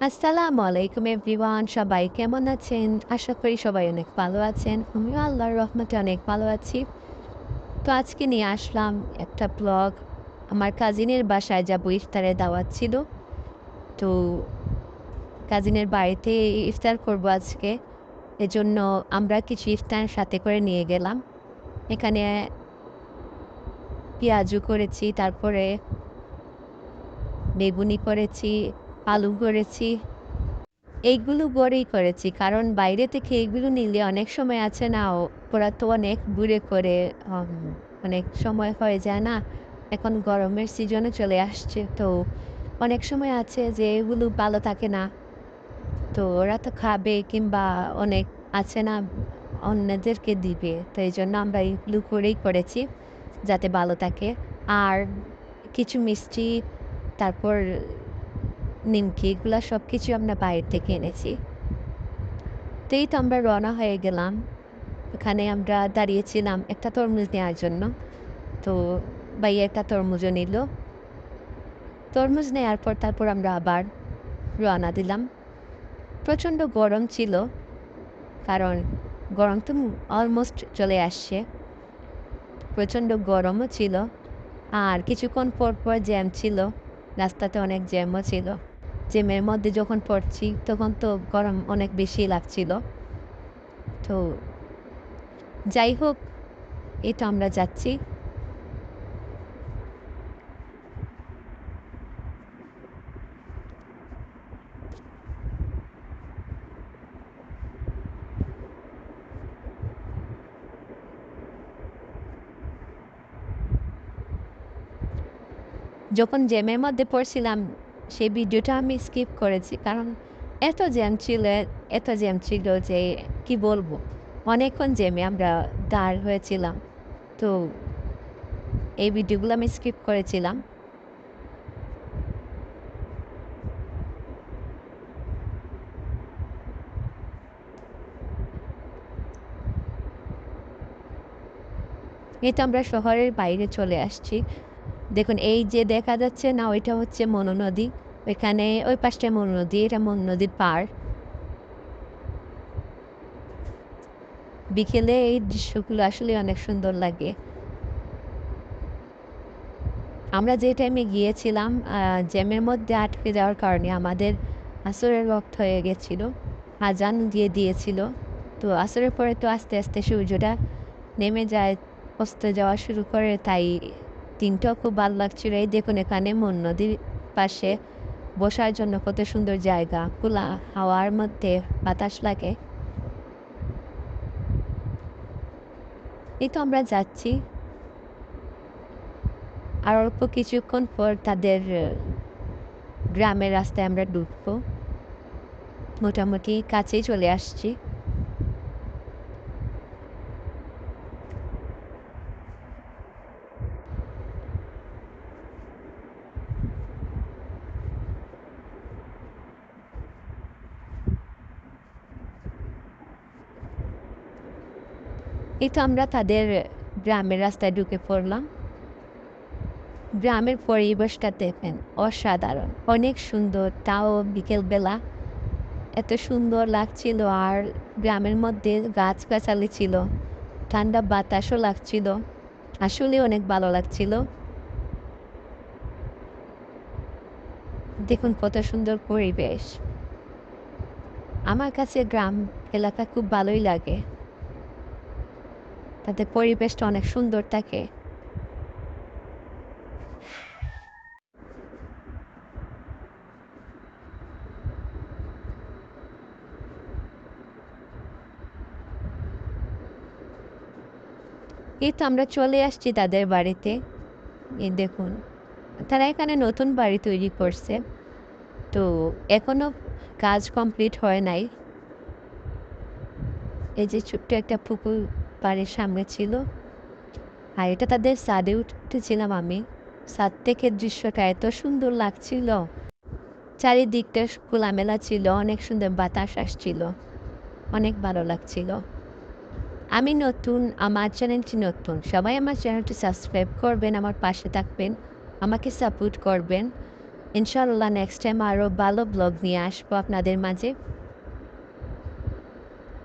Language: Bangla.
আসসালামু আলাইকুম এভরিওয়ান সবাই কেমন আছেন? আশা করি সবাই অনেক ভালো আছেন। আমিও আল্লাহর রহমতে অনেক ভালো আছি। তো আজকে নিয়ে আসলাম একটা ব্লগ আমার কাজিনের বাসায় যাব ইফতারে দাওয়াত ছিল। তো কাজিনের বাড়িতে ইফতার করব আজকে। এজন্য আমরা কিছু ইফতার সাথে করে নিয়ে গেলাম। এখানে পেঁয়াজু করেছি, তারপরে বেগুনি করেছি আলু করেছি। এইগুলো বড়েই করেছি, কারণ বাইরে থেকে এইগুলো নিলে অনেক সময় আছে না ওরা তো অনেক বুড়ে করে অনেক সময় হয়ে যায় না। এখন গরমের সিজনে চলে আসছে, তো অনেক সময় আছে যে এগুলো ভালো থাকে না। তো ওরা তো খাবে কিংবা অনেক আছে না, অন্যদেরকে দিবে, তো এই জন্য আমরা এগুলো করেই করেছি, যাতে ভালো থাকে। আর কিছু মিষ্টি, তারপর নিমকি এগুলো সব কিছু আমরা বাইরে থেকে এনেছি। তো এই তো আমরা রওনা হয়ে গেলাম। ওখানে আমরা দাঁড়িয়েছিলাম একটা তরমুজ নেওয়ার জন্য। তো ভাইয়া একটা তরমুজও নিল। তরমুজ নেওয়ার পর তারপর আমরা আবার রওনা দিলাম। প্রচণ্ড গরম ছিল, কারণ গরম তো অলমোস্ট চলে আসছে। প্রচণ্ড গরমও ছিল। আর কিছুক্ষণ পর পর জ্যাম ছিল, রাস্তাতে অনেক জ্যামও ছিল। জ্যামের মধ্যে যখন পড়ছি, তখন তো গরম অনেক বেশি লাগছিল। তো যাই হোক, এটা আমরা যাচ্ছি। যখন জ্যামের মধ্যে পড়ছিলাম সেই ভিডিওটা আমি স্কিপ করেছি। কারণ এত জ্যাম ছিল, এত জ্যাম ছিল যে কি বলব? অনেকক্ষণ জ্যামে আমরা দাঁড় হয়েছিলাম। তো এই ভিডিওগুলো আমি স্কিপ করেছিলাম। তো আমরা শহরের বাইরে চলে আসছি। দেখুন, এই যে দেখা যাচ্ছে, না, ওইটা হচ্ছে মনু নদী। ওইখানে ওই পাশটা মনু নদী, এটা মনু নদীর পার বিকেলে এই দৃশ্যগুলো আসলে অনেক সুন্দর লাগে। আমরা যে টাইমে গিয়েছিলাম জ্যামের মধ্যে আটকে যাওয়ার কারণে আমাদের আসরের রক্ত হয়ে গেছিল, আজান দিয়ে দিয়েছিল। তো আসরের পরে তো আস্তে আস্তে সূর্যটা নেমে যায়, অস্ত যাওয়া শুরু করে, তাই দিনটাও খুব ভালো লাগছিল এই দেখুন এখানে মন নদীর পাশে বসার জন্য কত সুন্দর জায়গা। খোলা হাওয়ার মধ্যে বাতাস লাগে। এই তো আমরা যাচ্ছি। আর অল্প কিছুক্ষণ পর তাদের গ্রামের রাস্তায় আমরা ঢুকবো। মোটামুটি কাছেই চলে আসছি। এই তো আমরা তাদের গ্রামের রাস্তায় ঢুকে পড়লাম। গ্রামের পরিবেশটা দেখেন, অসাধারণ। অনেক সুন্দর। তাও বিকেলবেলা এত সুন্দর লাগছিল আর গ্রামের মধ্যে গাছগাছালি ছিল, ঠান্ডা বাতাসও লাগছিল। আসলে অনেক ভালো লাগছিল। দেখুন কত সুন্দর পরিবেশ। আমার কাছে গ্রাম এলাকা খুব ভালোই লাগে। তাদের পরিবেশটা অনেক সুন্দর থাকে। এই তো আমরা চলে আসছি তাদের বাড়িতে। এই দেখুন, তারা এখানে নতুন বাড়ি তৈরি করছে। তো এখনও কাজ কমপ্লিট হয় নাই। এই যে ছোট্ট একটা পুকুর বাড়ির সামনে ছিল। আর এটা তাদের ছাদে উঠেছিলাম আমি। ছাদ থেকে দৃশ্যটা এত সুন্দর লাগছিল। চারিদিকটা খোলামেলা ছিল, অনেক সুন্দর বাতাস আসছিল, অনেক ভালো লাগছিল। আমি নতুন, আমার চ্যানেলটি নতুন, সবাই আমার চ্যানেলটি সাবস্ক্রাইব করবেন, আমার পাশে থাকবেন, আমাকে সাপোর্ট করবেন। ইনশাল্লাহ নেক্সট টাইম আরও ভালো ব্লগ নিয়ে আসব আপনাদের মাঝে।